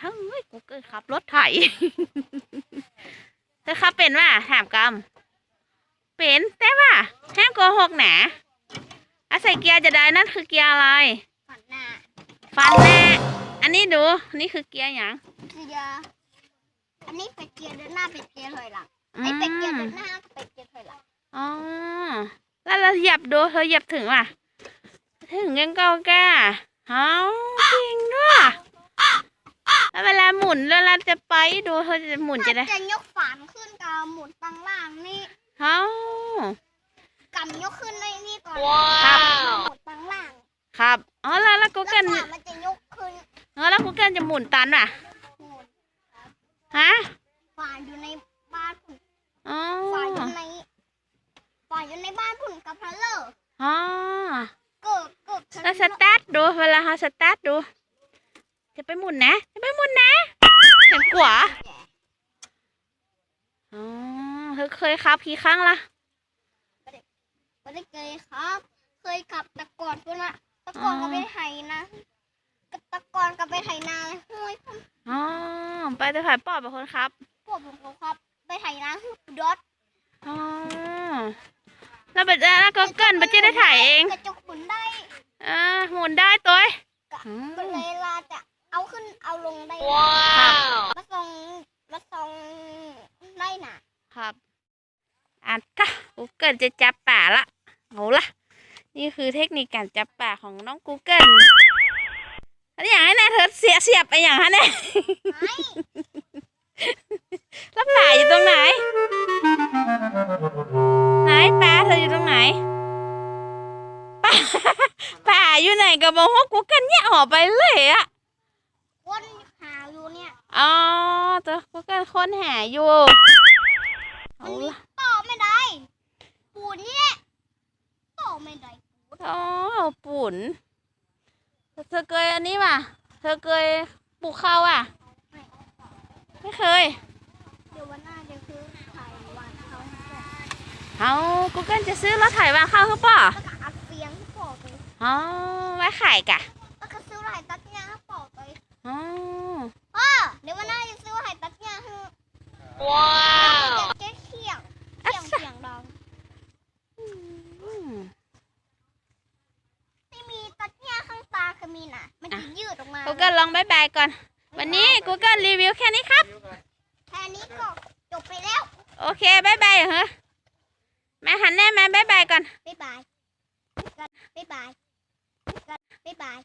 เฮ้ยกูเกิดขับรถไถเธอขับเป็นว่ะถามกำเป็นแต่ว่าห้ามโกหกหนาอาศัยเกียร์จะได้นั่นคือเกียร์อะไรฝันหน้า ฟันแน่อันนี้ดู นี่คือเกียร์หยังเกียร์ อันนี้เป็นเกียร์เดินหน้าเป็นเกียร์ถอยหลังอืไอ้เป็นเกียร์มเดินหน้าก็เป็นเกียร์ถอยหลัง อ๋อ แล้วเราเหยียบดูเธอเหยียบถึงว่ะ ถึงยังเก้าแก่เฮาจริงด้วย แล้วเวลาหมุนเวลาจะไปดูเธอจะหมุนจะได้ถ้าจะยกฝานขึ้นกับหมุนตั้งล่างนี่เฮากำยกขึ้นในนี่ก่อนครับหมุนตั้งล่าง ครับอ๋อแล้วแล้วกูแล้วเกิลฝามันจะยกขึ้นเออแล้วกูเกิลจะหมุนตันว่ะหมุนฮะฝานอยู่ในบ้านผุนอ๋อฝานอยู่ในฝานอยู่ในบ้านผุนกับพะเลอร์อ๋อเกิดเกิดแล้วสตาร์ทดูเวลาเขาสตาร์ทดู จะไปหมุนนะ จะไปหมุนนะเห็นกว่าอ๋อเธอเคยขับกี่ครั้งละไม่ได้เคยครับ เคยขับแตะกอนพุ่นอะแตะกอนก็ไปไถนะแตะกอนก็ไปไถนาเลยห้วยพุ่นอ๋อไปแต่ผ่ายปอบเป็นคนครับพวกผมก็ครับ ไปไถนาคือดอทอ๋อแล้วบัดแล้วก็เกินบัดจะได้ถ่ายเองกระจกหมุนได้อ่าหมุนได้ตัวก็อืมก็เลยลาจะเอา ขึ้นเอาลงได้ครับมาส่งมาส่งได้น่ะ ครับอะจ้ะกูเกิลจะจับป่าละเอาละนี่คือเทคนิคการจับป่าของน้องกูเกิลอันนี้อย่างนี้นะเธอเสียเสียบไปอย่างฮะเนี่ยไม่แล้วป่าอยู่ตรงไหน ไหนป่าเธออยู่ตรงไหนป่าป่าอยู่ไหนกับบอกว่ากูเกิลเนี่ยออกไปเลยอะวนหา อยู่เนี่ยอ๋อตัวกูเกิลค้นหาอยู่เอามันมีละต่อไม่ได้ ปูนนี่แหละต่อไม่ได้ปูนอ๋อปุ่นเธอเคยอันนี้ป่ะเธอเคยปลูกข้าวอะ ไม่เคย เดี๋ยววันหน้าจะคือถ่ายวันเขาให้ก่อนเอากูเกิลจะซื้อรถไถวางข้าวคือป่ะแล้วก็อัดเสียงให้ปอกเลยอ๋อไว้ขายกะแล้วก็ซื้อไหลตัดหญ้าให้ปอกเลยอ๋อพ่อ Google ลองบายบายก่อน วันนี้ Google รีวิวแค่นี้ครับ แค่นี้ก็จบไปแล้ว โอเคบายบายเหรอแม่หันแน่แม่บายบายก่อนบายบายบายบายบายบาย